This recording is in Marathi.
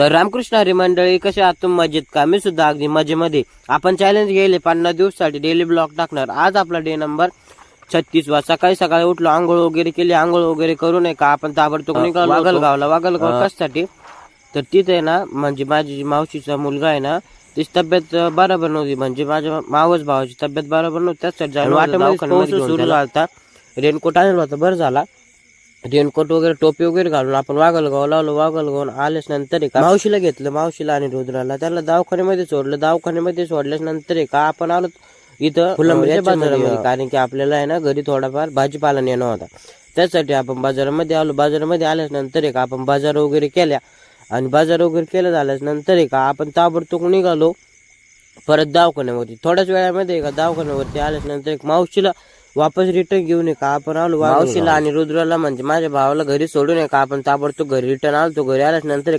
तर रामकृष्ण हरी मंडळी कसे आहात तुम्ही? मजेत का? मी सुद्धा अगदी मजेमध्ये. आपण चॅलेंज गेले पन्नास दिवसासाठी डेली ब्लॉग टाकणार. आज आपला डे नंबर छत्तीस वा सकाळी सकाळी उठलो आंघोळ वगैरे केली. आंघोळ वगैरे करू नये का? आपण ताबडतोब निघालो वागलगावला वागलगाव कशासाठी? तर तिथे ना म्हणजे माझी जी मावशीचा मुलगा आहे ना तिची तब्येत बरोबर नव्हती. म्हणजे माझ्या मावस भावाची तब्येत बरोबर नव्हती. त्यासाठी जाऊन वाटेमध्ये पाऊस सुरू झाला रेनकोट आणला होता. बरं झाला. रेनकोट वगैरे टोपी वगैरे घालून आपण वागल गाव लावलो वागल गावून आल्याच नंतर का? मावशीला घेतलं मावशीला आणि रुद्राला. त्याला दवाखान्यामध्ये सोडलं. दवाखान्यामध्ये सोडल्याच नंतर का? आपण आलो इथं फुलांच्या बाजारामध्ये. कारण की आपल्याला आहे ना घरी थोडाफार भाजीपाला नेणं होता. त्यासाठी आपण बाजारामध्ये आलो. बाजारामध्ये आल्याच नंतर आहे का? आपण बाजार वगैरे केल्या. आणि बाजार वगैरे केल्या झाल्याच नंतर आहे का? आपण ताबडतोब निघालो. परत दवाखान्यावरती थोड्याच वेळामध्ये एका दवाखान्यावरती आल्याच नंतर एक मावशीला वापस रिटर्न घेऊन ये का आपण आलो मावशीला आणि रुद्राला म्हणजे माझ्या भावाला घरी सोडून ये का आपण ताबडतोब घरी रिटर्न आलो तो घरी आल्याच नंतर एक